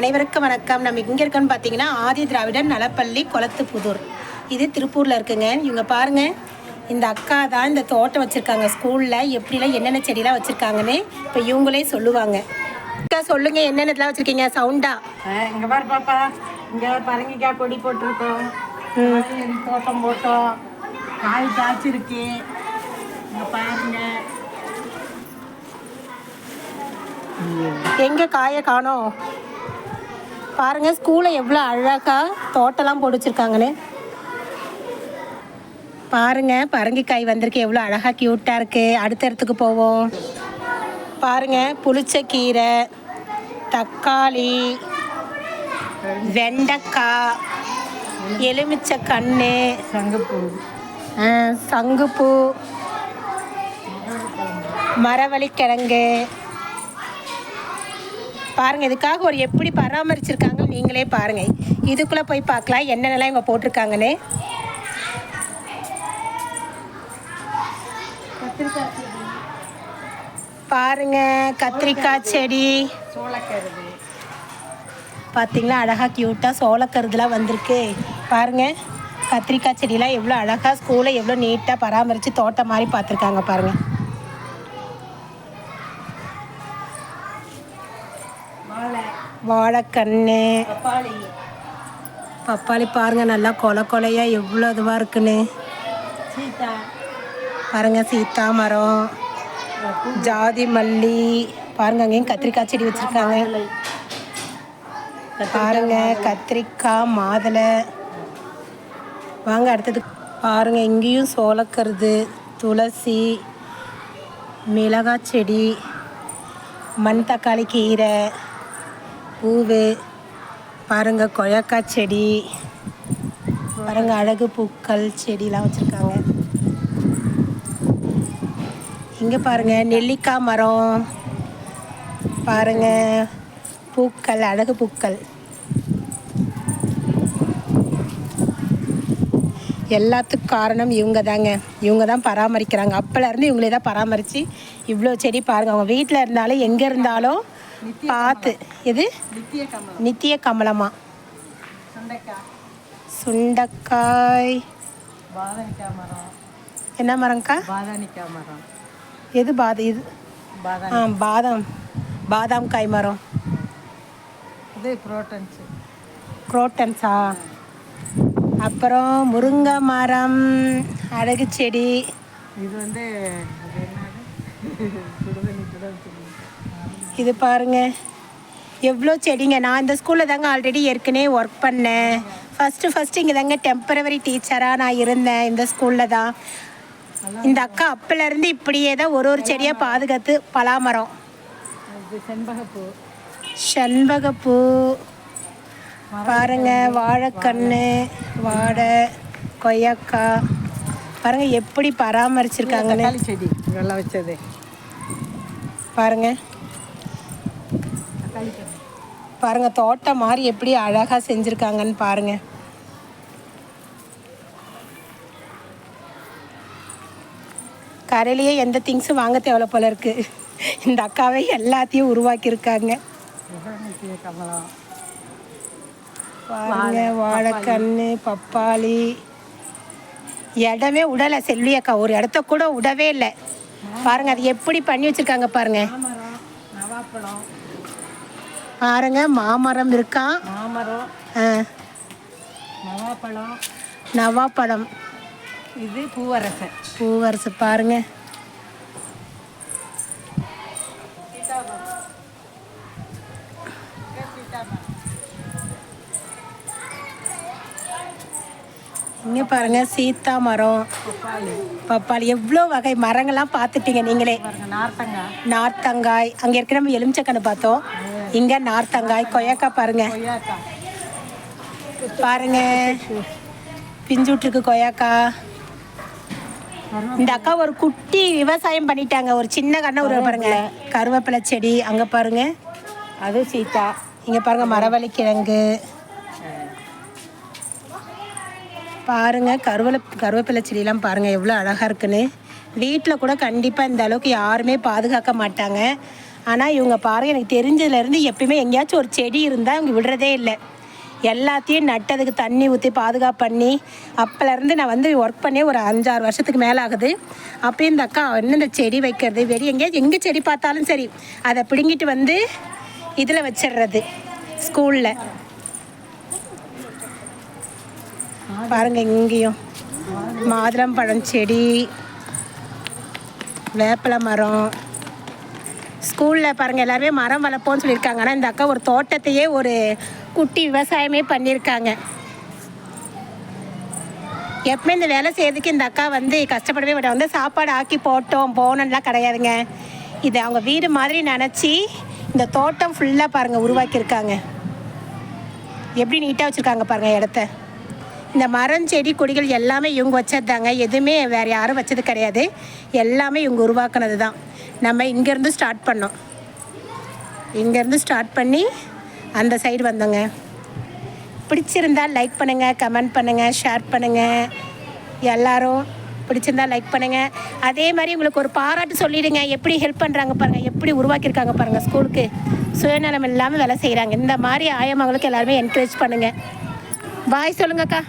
அனைவருக்கும் வணக்கம். நம்ம இங்கே இருக்கோன்னு பார்த்தீங்கன்னா ஆதி திராவிடர் நலப்பள்ளி குளத்துப்புதூர். இது திருப்பூரில் இருக்குங்க. இவங்க பாருங்க. இந்த அக்கா தான் இந்த தோட்டம் வச்சுருக்காங்க. ஸ்கூலில் எப்படிலாம் என்னென்ன செடிலாம் வச்சுருக்காங்கன்னு இப்போ இவங்களே சொல்லுவாங்க. அக்கா சொல்லுங்கள் என்னென்னலாம் வச்சுருக்கீங்க? சவுண்டா இங்க பாரு பாப்பா. இங்க பரங்கிக்காய் கொடி போட்டிருக்கோம். தோட்டம் போட்டோம். காய் காய்ச்சிருக்கு. இங்க பாருங்க. எங்கே காயை காணோம்? பாருங்க ஸ்கூலை எவ்வளோ அழகாக தோட்டம்லாம் போட்டு வச்சுருக்காங்கன்னு பாருங்க பரங்கிக்காய் வந்திருக்கு எவ்வளோ அழகாக க்யூட்டாக இருக்குது அடுத்த இடத்துக்கு போவோம். பாருங்க புளிச்சக்கீரை தக்காளி வெண்டைக்காய் எலுமிச்சை கன்று சங்குப்பூ சங்குப்பூ மரவள்ளிக்கிழங்கு பாருங்க இதுக்காக ஒரு எப்படி பராமரிச்சிருக்காங்க நீங்களே பாருங்க. இதுக்குள்ள போய் பார்க்கலாம் என்னென்னலாம் இவங்க போட்டிருக்காங்கன்னு. பாருங்க கத்திரிக்காய் செடி. பார்த்தீங்களா அழகாக க்யூட்டாக சோளக்கருதுலாம் வந்திருக்கு. பாருங்க கத்திரிக்காய் செடியெலாம் எவ்வளோ அழகாக ஸ்கூலை எவ்வளோ நீட்டாக பராமரித்து தோட்டம் மாதிரி பார்த்துருக்காங்க பாருங்கள் வாழை வாழைக்கன்று பப்பாளி. பப்பாளி பாருங்க நல்லா கொலை கொலையா எவ்வளோ இதுவாக இருக்குன்னு. சீத்தா பாருங்க சீத்தா மரம் ஜாதி மல்லி. பாருங்க அங்கேயும் கத்திரிக்காய் செடி வச்சுருக்காங்க. பாருங்க கத்திரிக்காய் மாதுளை. வாங்க அடுத்தது. பாருங்க இங்கேயும் சோளக்கருது துளசி மிளகாய் செடி மண் தக்காளி கீரை. பூவு பாருங்க கொயக்காய் செடி பாருங்க அழகு பூக்கள் செடிலாம் வச்சுருக்காங்க. இங்கே பாருங்க நெல்லிக்காய் மரம் பாருங்க பூக்கள் அழகு பூக்கள். எல்லாத்துக்கும் காரணம் இவங்க தாங்க இவங்க தான் பராமரிக்கிறாங்க அப்போலேருந்து இவங்களே தான் பராமரித்து இவ்வளோ செடி பாருங்கள் அவங்க வீட்டில் இருந்தாலும் எங்கே இருந்தாலும் பார்த்து இது நித்திய கமலம் சுண்டைக்காய். என்ன மரங்க்கா பாதானிக்காய் மரம். எது பாத இது ஆ பாதாம். பாதாம் காய் மரம். இது புரோட்டன்ஸு. குரோட்டன்ஸா அப்புறம் முருங்கை மரம் அழகு செடி. இது வந்து அது என்னது சுடுதண்ணி கூட வச்சுருக்கேன் இது பாருங்க. எவ்வளோ செடிங்க. நான் இந்த ஸ்கூலில் தாங்க ஆல்ரெடி ஏற்கனவே ஒர்க் பண்ணேன். ஃபஸ்ட்டு ஃபஸ்ட்டு இங்கே தாங்க டெம்பரவரி டீச்சராக நான் இருந்தேன் இந்த ஸ்கூலில் தான். இந்த அக்கா அப்போலேருந்து இப்படியே தான் ஒரு ஒரு செடியாக பாதுகாத்து பலாமரம். செண்பகப்பூ. செண்பகப்பூ. பாருங்க வாழைக்கன்று வாழை கொய்யாக்காய் பாருங்க எப்படி பராமரிச்சிருக்காங்கன்னு. தக்காளி செடி இதெல்லாம் வச்சது. பாருங்க. தக்காளி செடி பாருங்க தோட்டம் மாதிரி எப்படி அழகா செஞ்சிருக்காங்கன்னு பாருங்க. கரையிலேயே எந்த திங்ஸும் வாங்க தேவையில்ல போல இருக்கு. இந்த அக்காவே எல்லாத்தையும் உருவாக்கியிருக்காங்க. இதுதான் பாருங்க வாழைக்கன்று பப்பாளி. இடமே விடலை செல்வி அக்கா ஒரு இடத்த கூட விடவே இல்லை. பாருங்க அது எப்படி பண்ணி வச்சிருக்காங்க பாருங்க. நவாப்பழம். பாருங்க மாமரம் இருக்கான் மாமரம். நவாப்பழம். நவாப்பழம். இது பூவரசை. பூவரசு பாருங்க. இங்க பாருங்க சீத்தா மரம். பப்பாளி. எவ்வளோ வகை மரங்கள்லாம் பார்த்துட்டீங்க நீங்களே. நார்த்தங்காய் நார்த்தங்காய். அங்கே இருக்கிற நம்ம எலுமிச்சக்கன்று பார்த்தோம். இங்கே நார்த்தங்காய் கொய்யாக்காய் பாருங்க. பாருங்க. பிஞ்சு விட்டுருக்கு கொய்யாக்காய் இந்த அக்கா ஒரு குட்டி விவசாயம் பண்ணிட்டாங்க. ஒரு சின்ன கண்ணை ஒரு பாருங்க. கருவேப்பிலை. செடி அங்கே பாருங்க. அது சீத்தா. இங்கே பாருங்க மரவள்ளி கிழங்கு. பாருங்க கருவேல கருவேப்பிலை செடியெல்லாம் பாருங்க. எவ்வளோ அழகாக இருக்குன்னு. வீட்டில் கூட கண்டிப்பாக இந்த அளவுக்கு யாருமே பாதுகாக்க மாட்டாங்க. ஆனால் இவங்க பாருங்கள் எனக்கு தெரிஞ்சதுலேருந்து எப்பயுமே எங்கேயாச்சும் ஒரு செடி இருந்தால் இவங்க விடுறதே இல்லை. எல்லாத்தையும் நட்டதுக்கு தண்ணி ஊற்றி பாதுகாப்பு பண்ணி அப்போலேருந்து நான் வந்து ஒர்க் பண்ணி ஒரு அஞ்சாறு வருஷத்துக்கு மேலே ஆகுது. அப்போயும் இந்த அக்கா வந்து இந்த செடி வைக்கிறது? வெளியே எங்கேயாச்சும் எங்கே செடி பார்த்தாலும் சரி அதை பிடுங்கிட்டு வந்து இதில் வச்சிடுறது ஸ்கூலில் பாருங்க இங்கேயும் மாதுளம்பழம் செடி வேப்பிலை மரம். ஸ்கூலில் பாருங்கள் எல்லாருமே மரம் வளர்ப்போம்னு சொல்லியிருக்காங்க. ஆனால் இந்த அக்கா ஒரு தோட்டத்தையே ஒரு குட்டி விவசாயமே பண்ணியிருக்காங்க. எப்பவுமே இந்த வேலை செய்யறதுக்கு இந்த அக்கா வந்து கஷ்டப்படவே விட வந்து சாப்பாடு ஆக்கி போட்டோம் போனோம்லாம் கிடையாதுங்க. இது அவங்க வீடு மாதிரி நினச்சி இந்த தோட்டம் ஃபுல்லாக பாருங்கள் உருவாக்கியிருக்காங்க. எப்படி நீட்டாக வச்சுருக்காங்க பாருங்கள் இடத்த. இந்த மரம் செடி கொடிகள் எல்லாமே இவங்க வச்சது தாங்க எதுவுமே வேறு யாரும் வச்சது கிடையாது. எல்லாமே இவங்க உருவாக்குனது தான் நம்ம இங்கேருந்து ஸ்டார்ட் பண்ணோம். இங்கேருந்து ஸ்டார்ட் பண்ணி அந்த சைடு வந்தோங்க. பிடிச்சிருந்தால் லைக் பண்ணுங்கள் கமெண்ட் பண்ணுங்கள் ஷேர் பண்ணுங்கள் எல்லாரும் பிடிச்சிருந்தா லைக் பண்ணுங்கள் அதே மாதிரி உங்களுக்கு ஒரு பாராட்டு சொல்லிவிடுங்க எப்படி ஹெல்ப் பண்ணுறாங்க பாருங்கள் எப்படி உருவாக்கியிருக்காங்க பாருங்கள் ஸ்கூலுக்கு சுயநலம் இல்லாமல் வேலை செய்கிறாங்க இந்த மாதிரி ஆயமங்களுக்கு எல்லாருமே என்கரேஜ் பண்ணுங்கள் பாய் சொல்லுங்கக்கா.